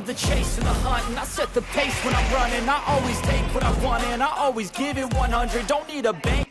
love the chase and the hunt, and I set the pace when I'm running. I always take what I want, and I always give it 100. Don't need a bank.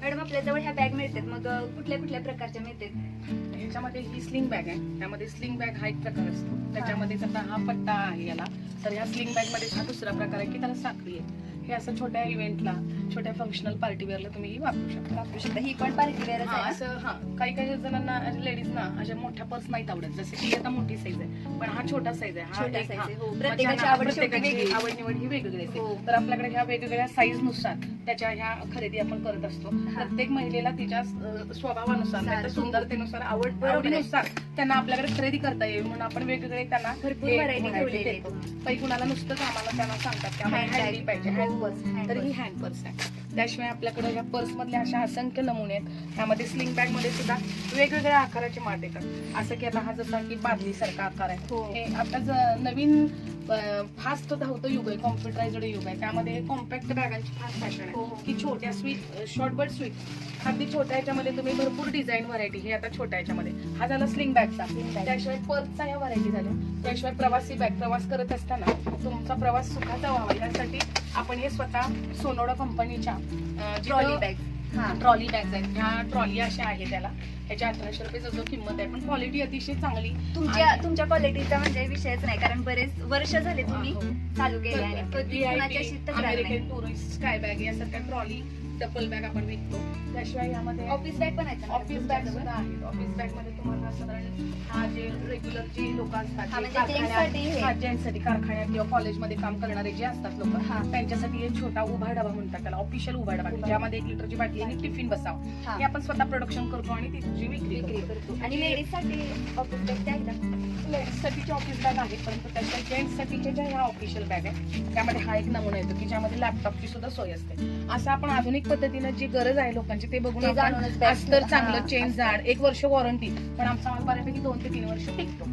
Madam आपल्या जवळ ह्या bag मिळतात मग कुठल्या कुठल्या प्रकारच्या मिळतात ह्याच्यामध्ये ही स्लिंग बॅग आहे त्यामध्ये स्लिंग बॅग हा एक प्रकार असतो त्याच्यामध्ये आता हा पट्टा आहे याला तर ह्या स्लिंग बॅगमध्ये हा दुसरा प्रकार आहे की त्याला साखळी आहे हे असं छोट्या इव्हेंटला छोट्या फंक्शनल पार्टीवेअरला तुम्ही ही वापरू शकता वापरू शकता ही पण पार्टी वेअरच हा, आहे ना? असं हा काही काही जणांना लेडीजना अशा मोठ्या पर्स नाहीत आवडत जसे की आता मोठी साईज आहे पण हा छोटा साईज आहे हा छोटा एक- size हा. आहे, हो. प्रत्येकाची हा, आवड शेवटी प्रत्येकाची वेगळी. आवड निवड ही वेगवेगळी हो. असते तर आपल्याकडे ह्या वेगवेगळ्या साईजनुसार त्याच्या ह्या खरेदी आपण करत असतो प्रत्येक महिलेला तिच्या अं, स्वभावानुसार सुंदरतेनुसार आवड बरोबर आहे. आवडीनुसार त्यांना आपल्याकडे खरेदी करता येईल म्हणून आपण वेगवेगळे त्यांना भरपूर हे variety variety ठेवलेली आहे देतो. तुम्ही. काही कुणाला नुसतंच आम्हाला त्यांना सांगतात की आम्हाला Handbag. हँडी पाहिजे हो, हँड पर्स hand तर ही purse. हँड पर्स आहे त्याशिवाय आपल्याकडे ह्या पर्स मधल्या अशा असंख्य नमुने आहेत. त्यामध्ये स्लिंग बॅगमध्ये सुद्धा वेगवेगळ्या आकाराचे माठ येतात. असं की आता हा जसा की बादली सारखा आकार हो. आहे. हे. आता ज- नवीन फास्ट धावतं युग आहे कॉम्प्युटरायझड युग आहे. त्यामध्ये कॉम्पॅक्ट बॅगांची फास्ट फॅशन हो. आहे की छोट्या स्वीट शॉर्ट बट स्वीट अगदी छोट्या याच्यामध्ये तुम्ही भरपूर डिझाईन व्हरायटी हे आता छोट्या याच्यामध्ये हा झाला स्लिंग बॅगचा. त्याशिवाय पर्सचा ह्या व्हरायटी झाल्या त्याशिवाय प्रवासी बॅग प्रवास करत असताना तुमचा प्रवास सुखाचा व्हावा. यासाठी आपण हे स्वतः सोनोडा कंपनीच्या ट्रॉली बॅग हा ट्रॉली बॅग्स आहेत. ह्या ट्रॉली अशा आहे त्याला. ह्याच्या अठराशे रुपये जो किंमत आहे पण क्वालिटी अतिशय चांगली. तुमच्या तुमच्या क्वालिटीचा म्हणजे विषयच नाही कारण बरेच वर्ष झाले तुम्ही. चालू केले आणि अमेरिकन टुरिस्ट स्काय बॅग यासारख्या ट्रॉली डबल बॅग आपण विकतो. त्याशिवाय यामध्ये ऑफिस बॅग पण आहेत ऑफिस बॅग सुद्धा आहेत. ऑफिस बॅगमध्ये तुम्हाला साधारण हा जे रेग्युलर जे लोक असतात म्हणजे कारखान्यात- gents साठी हे. हा, gents साठी कारखान्यात किंवा कॉलेजमध्ये काम करणारे जे असतात लोक हा. त्यांच्यासाठी एक छोटा उभा डबा म्हणतात त्याला. ऑफिशियल उभा डबा. ज्यामध्ये एक लिटरची बाटली आणि टिफिन बसावं. हा. आपण स्वतः प्रोडक्शन करतो आणि तिची विक्री विक्री करतो. आणि लेडीजसाठी ऑफिस बॅग आहेत ऑफिस बॅग आहेत परंतु त्याच्या जेंट्स साठीच्या ज्या ह्या ऑफिशियल बॅग आहे त्यामध्ये हा एक नमुना येतो की ज्यामध्ये लॅपटॉपची सुद्धा सोय असते. असं आपण आधुनिक पद्धतीनं जी गरज आहे लोकांची ते बघून ते आपण जाणूनच bag अस्तर हा, चांगलं चेन अस्तर. जाड एक वर्ष वॉरंटी पण आमचा माल बऱ्यापैकी दोन ते तीन वर्ष टिकतो.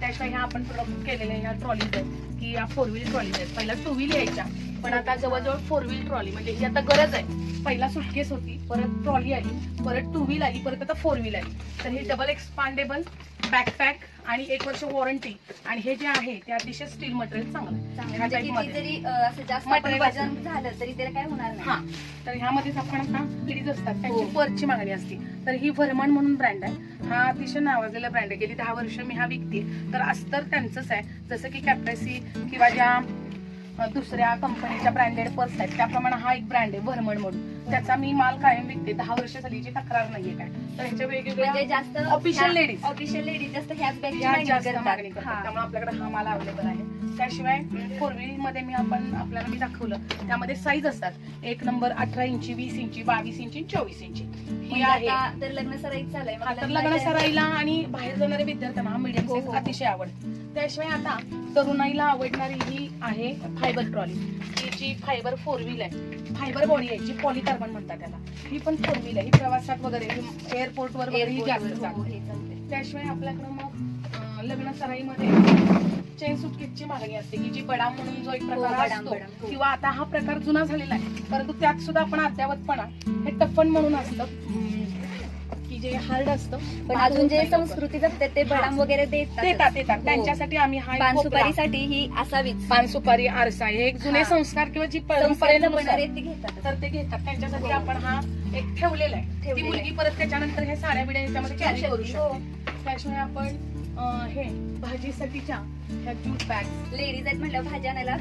त्याशिवाय ह्या आपण प्रोडक्ट केलेल्या ह्या ट्रॉलीज आहेत की या फोर व्हील ट्रॉलीज आहेत. पहिला टू व्हील यायच्या पण आता जवळजवळ फोर व्हील ट्रॉली म्हणजे ही आता गरज आहे. पहिला सुटकेस होती परत ट्रॉली आली परत टू व्हील आली परत आता फोर व्हील आली. तर हे डबल एक्सपांडेबल बॅकपॅक आणि एक वर्ष वॉरंटी आणि हे जे आहे ते अतिशय स्टील मटेरियल चांगलं म्हणजे तरी हा. ह्यामध्येच आपण आता लेडीज असतात त्यांची हो. परची मागणी असते. तर ही भरमण म्हणून ब्रँड आहे. हा अतिशय नावाजलेला ब्रँड आहे. गेली दहा वर्ष मी हा विकते. तर अस्तर त्यांचंच आहे. जसं की कॅप्रेसी किंवा ज्या दुसऱ्या कंपनीच्या ब्रँडेड पर्स आहेत त्याप्रमाणे हा एक ब्रँड आहे भरमण म्हणून. त्याचा मी माल कायम विकते. दहा वर्ष झाली जी तक्रार नाहीये काय? तर ह्याच्या म्हणजे वेगवेगळ्या जास्त Official ladies. ऑफिशियल लेडीज जास्त ह्याच बॅग ह्या जास्त मागणी करतात. त्यामुळे आपल्याकडे हा माल अवेलेबल आहे. त्याशिवाय व्हील मध्ये मी आपण आपल्याला मी दाखवलं त्यामध्ये साईज असतात. एक नंबर अठरा इंची वीस इंची बावीस इंची चोवीस इंची. ही आहे. तर लग्न सराईत चालू हा, तर लग्न सराईला आणि बाहेर जाणाऱ्या विद्यार्थ्यांना हा मीडियम हो, साईज हो. अतिशय आवडते. त्याशिवाय आता तरुणाईला आवडणारी ही आहे फायबर ट्रॉली. ही जी फायबर फोर व्हील आहे. फायबर बॉडी आहे जी पॉलिकार्बन म्हणतात त्याला. ही पण फोर व्हील आहे. ही प्रवासात वगैरे एअरपोर्ट वर वगैरे ही जास्त चालते त्याशिवाय आपल्याकडं मग लग्न सराईमध्ये चेन सुटकेसची मागणी असते. की जी बडाम म्हणून जो एक हो, प्रकार असतो हो. किंवा आता हा प्रकार जुना झालेला आहे. परंतु त्यात सुद्धा आपण अद्यावतपणा हे टफन म्हणून असतं अं, की जे हार्ड असतं पण अजून जे संस्कृती जपतात ते बडाम वगैरे देतात. देतात देतात. त्यांच्यासाठी आम्ही हा एक पान कोपरा- सुपारीसाठी ही असावीच. पान सुपारी आरसा हे एक जुने हा. संस्कार किंवा जी परंपरेनुसार तर ते घेतात. त्यांच्यासाठी आपण हा एक ठेवलेला आहे. ती मुलगी परत त्याच्यानंतर हे साड्या बिड्या ह्याच्यामध्ये कॅरी करू हो. शकते. त्याशिवाय आपण हे भाजीसाठीच्या ह्या ज्यूट बॅग लेडीज आहेत म्हटलं भाज्या आणायला.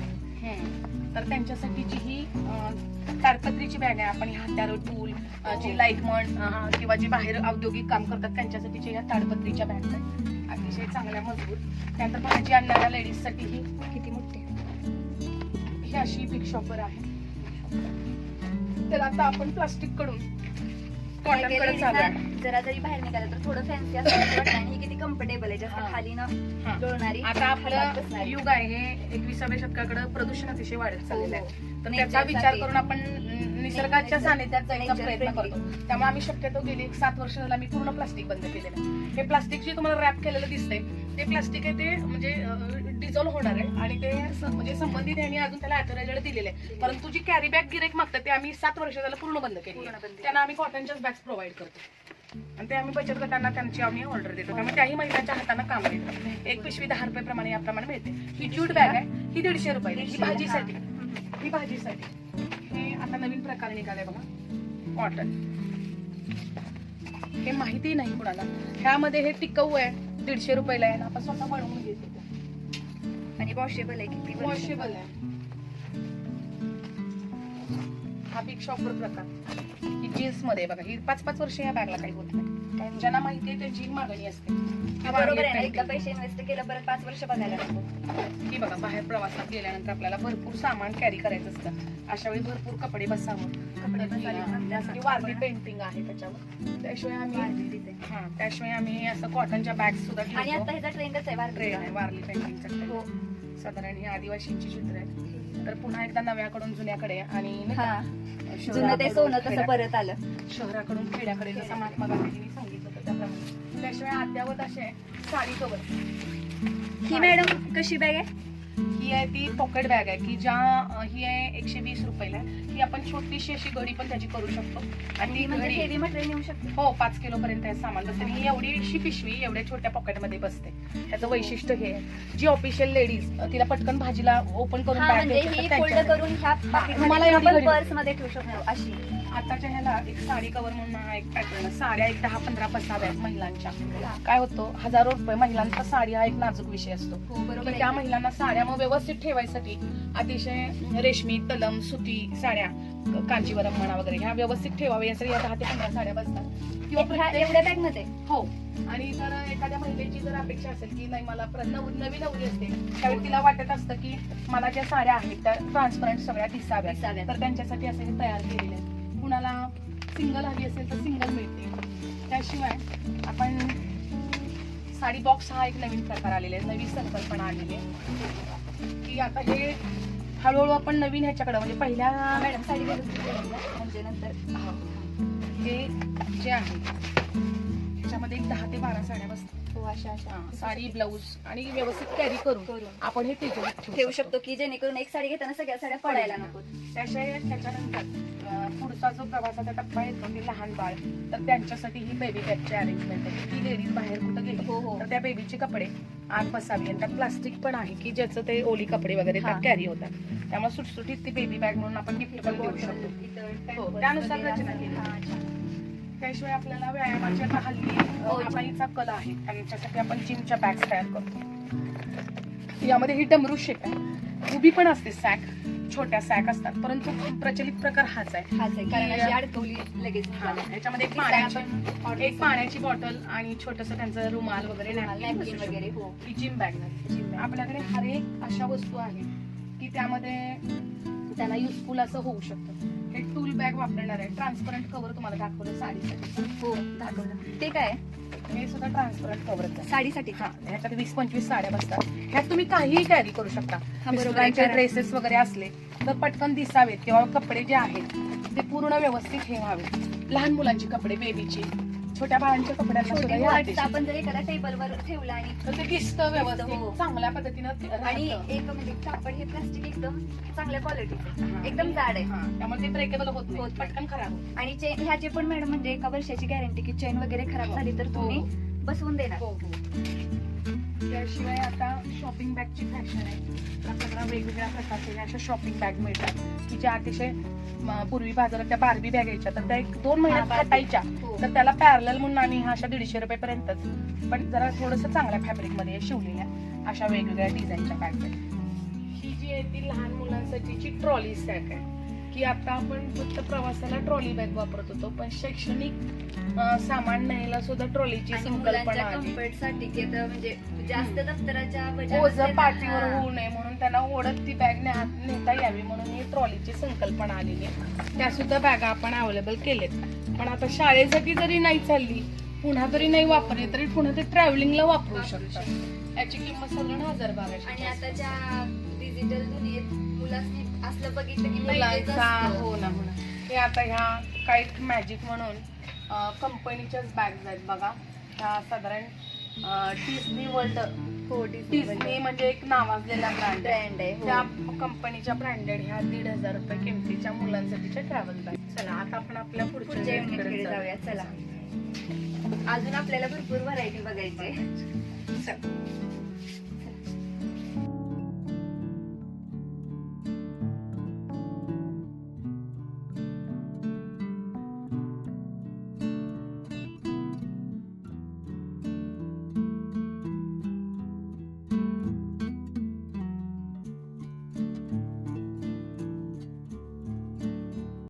तर त्यांच्यासाठीची ही अं, ताडपत्रीची बॅग आहे. आपण ह्या हत्यार टूल जी लाईटमन अं, किंवा जी बाहेर औद्योगिक काम करतात त्यांच्यासाठीच्या ह्या ताडपत्रीच्या बॅग आहेत अतिशय चांगल्या मजबूत त्यानंतर भाजी आणणाऱ्या लेडीजसाठी ही किती मोठे ही अशी बिग शॉपर आहे तर आता आपण प्लास्टिककडून. जरा जरी बाहेर निघालं तर थोडं फॅन्सी असं वाटतं आणि ही किती कम्फर्टेबल आहे जास्त हा. खाली ना हा. डोळणारी आता आपलं. युग आहे हे एकविसाव्या शतकाकडे प्रदूषण अतिशय वाढत चाललेलं आहे तर त्याचा विचार. करून आपण निसर्गाच्या सानिध्यात जायचा प्रयत्न. करतो. त्यामुळे आम्ही शक्यतो गेली एक सात वर्ष झाला मी पूर्ण प्लास्टिक बंद केलेलं हे प्लास्टिक जे तुम्हाला रॅप केलेलं दिसतंय ते प्लास्टिक आहे ते म्हणजे डिझॉल्व्ह होणार आहे आणि ते म्हणजे संबंधित यांनी अजून त्याला अथॉरायझेड दिलेले आहे. परंतु जी कॅरी बॅग गिरेक मागतात ते आम्ही सात वर्ष झालं पूर्ण बंद केली. त्यांना आम्ही कॉटनच्याच बॅग्स प्रोव्हाइड करतो. आणि ते आम्ही बचत गटांना त्यांची आम्ही ऑर्डर देतो. त्यामुळे त्याही महिलांच्या हाताने काम येतं. एक पिशवी दहा रुपये प्रमाणे याप्रमाणे मिळते. ही ज्यूट बॅग आहे. ही दीडशे रुपये ही भाजीसाठी. हा. ही भाजीसाठी. हे आता नवीन प्रकार निघालाय बघा. कॉटन हे माहिती नाही कुणाला. ह्यामध्ये हे टिकाऊ आहे. दीडशे रुपयाला आहे आणि आपण स्वतः बनवून घेतो. आणि वॉशेबल आहे किती. वॉशेबल आहे. हा बिग शॉपर प्रकार. ही जीन्समध्ये बघा. ही पाच पाच वर्ष या बॅगला काही होत नाही. ज्यांना माहिती आहे त्यांची मागणी असते. बरोबर आहे ना एकदा पैसे इन्व्हेस्ट केलं परत पाच वर्ष बघायला नको. की बघा बाहेर प्रवासात गेल्यानंतर आपल्याला भरपूर सामान कॅरी करायचं असतं. अशा वेळी भरपूर कपडे बसावं. कपडे त्यासाठी वारली पेंटिंग आहे त्याच्यावर. त्याशिवाय आम्ही. हा त्याशिवाय आम्ही असं कॉटनच्या बॅग सुद्धा आणि ठेवतो. आता ह्याचा ट्रेंडच आहे? वारली ट्रेन आहे वारली पेंटिंगचा हो. साधारण ही आदिवासींची चित्र आहे. तर पुन्हा एकदा नव्याकडून जुन्याकडे आणि नाही का, हा. जुनं ते शहराकडून सोनं तसं परत आलं. शहराकडून खेड्याकडे जसं महात्मा गांधीजींनी सांगितलं. होतं त्याप्रमाणे त्याशिवाय अद्यावत असे साडी कवर ही मॅडम कशी बॅग आहे? ही आहे ती पॉकेट बॅग आहे की ज्या ही आहे एकशे वीस रुपयाला. ही आपण छोटीशी अशी घडी पण त्याची करू शकतो. आणि म्हणजे हेवी मटेरियल नेऊ शकते? हो पाच किलो पर्यंत आहे सामान. तसं ही एवढीशी पिशवी एवढ्या छोट्या पॉकेटमध्ये बसते. त्याचं वैशिष्ट्य हे आहे. जी ऑफिशियल लेडीज तिला पटकन भाजीला ओपन करून हा bag म्हणजे ही. करून घडी- पर्समध्ये ठेवू शकतो अशी. आताच्या ह्याला एक साडी कव्हर म्हणून हा एक पॅटर्न साड्या एक दहा पंधरा बसाव्यात महिलांच्या. हा. काय होतं? हजारो रुपये महिलांचा साडी हा एक नाजूक विषय असतो. हो बरोबर त्या. महिलांना साड्या मग व्यवस्थित ठेवायसाठी अतिशय रेशमी तलम सुती साड्या कांजीवरम म्हणा वगैरे ह्या व्यवस्थित ठेवाव्या यासाठी या दहा ते पंधरा साड्या बसतात. किंवा एवढ्या बॅगमध्ये हो. आणि जर एखाद्या महिलेची जर अपेक्षा असेल की नाही मला नव- नवी नवरी असते. त्यावेळी तिला वाटत असतं की मला ज्या साड्या आहेत त्या ट्रान्सपरंट सगळ्या दिसाव्यात. तर त्यांच्यासाठी असं हे तयार केलेले आहे. कुणाला सिंगल हवी असेल तर सिंगल मिळते त्याशिवाय आपण साडी बॉक्स हा एक नवीन प्रकार आलेला आहे नवीन संकल्पना आलेली आहे. की आता हे हळूहळू आपण नवीन ह्याच्याकडे म्हणजे पहिल्या मॅडम साडी. म्हणजे नंतर हे जे आहे ह्याच्यामध्ये एक दहा ते बारा साड्या बसतात. हो अशा अशा हा, साडी ब्लाऊज आणि व्यवस्थित कॅरी करून करून. आपण हे तिजोरीत ठेवू शकतो की जेणेकरून एक साडी घेताना सगळ्या साड्या पडायला नको त्याशिवाय त्याच्यानंतर अं, पुढचा जो प्रवासाचा टप्पा येतो ते लहान बाळ तर त्यांच्यासाठी ही बेबी बॅगची अरेंजमेंट आहे ती लेडीज बाहेर कुठं गेली हो, हो. तर त्या बेबीचे कपडे आत बसावी आणि त्यात प्लास्टिक पण आहे की ज्याचं ते ओली कपडे वगैरे हा. त्यात कॅरी होतात त्यामुळे सुटसुटीत ती बेबी बॅग म्हणून आपण गिफ्ट पण देऊ शकतो हो, त्यानुसार रचना. केली. हा, छान. त्याशिवाय आपल्याला व्यायामाच्या आता हल्ली हो. हाताईचा कला आहे त्यांच्यासाठी आपण जिमच्या बॅग्स तयार करतो यामध्ये ही डमरू शेप आहे उभी पण असते सॅक छोट्या सॅक असतात परंतु प्रचलित प्रकार हाच आहे हाच आहे कारण अशी अडकवली लगेच हा, निघाली. याच्यामध्ये एक पाण्याची एक पाण्याची बॉटल आणि छोटस त्यांचं रुमाल वगैरे वगैरे. हो. ही जिम बॅग. आपल्याकडे हर एक अशा वस्तू आहेत की त्यामध्ये त्यांना युजफुल असं होऊ शकतं हे टूल बॅग वापरणार आहे. ट्रान्सपरंट कव्हर तुम्हाला दाखवलं साडीसाठी. हो दाखवलं ते काय आहे? हे सुद्धा ट्रान्सपरंट कव्हरच आहे. साडीसाठी हा ह्याच्यात वीस पंचवीस साड्या बसतात. ह्यात तुम्ही काहीही कॅरी करू शकता. मिस्टरांचे ड्रेसेस वगैरे असले तर पटकन दिसावेत किंवा कपडे जे आहेत ते पूर्ण व्यवस्थित हे व्हावे लहान मुलांची कपडे बेबीची छोट्या बाळांच्या कपड्यांना सुद्धा छोटी हे box अतिशय- आपण जर एखाद्या टेबलवर ठेवलं आणि तर ते दिसतं व्यवस्थित हो. चांगल्या पद्धतीनं ते आणि राहतं. एक म्हणजे कापड हे प्लास्टिक एकदम चांगल्या क्वालिटीचं हा. एकदम जाड आहे हा, त्यामुळे ते ब्रेकेबल होत होत नाही नाही. पटकन खराब होत आणि चेन ह्याची पण मॅडम म्हणजे एका वर्षाची गॅरंटी की चेन वगैरे खराब हो. झाली तर तुम्ही बसवून देणार हो हो त्याशिवाय आता शॉपिंग बॅगची फॅशन आहे. आपल्याला वेगवेगळ्या प्रकारचे अशा शॉपिंग बॅग मिळतात. की ज्या अतिशय पूर्वी बाजारात त्या बार्बी बॅग यायच्या. तर त्या एक दोन महिन्यात हा. फाटायच्या हो. तर त्याला पॅरल म्हणून आणि ह्या अशा दीडशे रुपये पर्यंतच पण जरा थोडस चांगल्या फॅब्रिकमध्ये शिवलेल्या अशा वेगवेगळ्या डिझाईनच्या बॅग ही जी आहे ती लहान मुलांसाठीची ट्रॉली सॅक आहे. की आता आपण फक्त प्रवासाला ट्रॉली बॅग वापरत होतो पण शैक्षणिक सामान न्यायला सुद्धा ट्रॉलीची संकल्पना साठी म्हणजे जास्त दप्तराच्या ओझ पाठीवर. होऊ नये म्हणून त्यांना ओढत ती बॅग नेता यावी म्हणून ही ट्रॉलीची संकल्पना आलेली आहे. त्या सुद्धा बॅगा आपण अवेलेबल केलेत. पण आता शाळेसाठी जरी नाही चालली पुन्हा जरी नाही वापरली तरी पुन्हा ते ट्रॅव्हलिंगला वापरू वापरू शकतात. याची किंमत साधारण हजार बाराशे आणि आताच्या डिजिटल दुनियेत मुलांनी असलं बघितलं की मुलांचा. हो ना हो ना हे आता ह्या काईट मॅजिक म्हणून कंपनीच्याच बॅग्स आहेत बघा ह्या साधारण डिस्नी वर्ल्ड हो डिस्नी डिझनी म्हणजे एक नावाजलेला ब्रँड आहे ब्रँड आहे त्या हो. कंपनीच्या ब्रँडेड ह्या दीड हजार रुपये किमतीच्या मुलांसाठीच्या ट्रॅव्हल बॅग चला आता आपण आपल्या पुढच्या युनिटकडे जाऊया. चला अजून आपल्याला भरपूर व्हरायटी बघायची.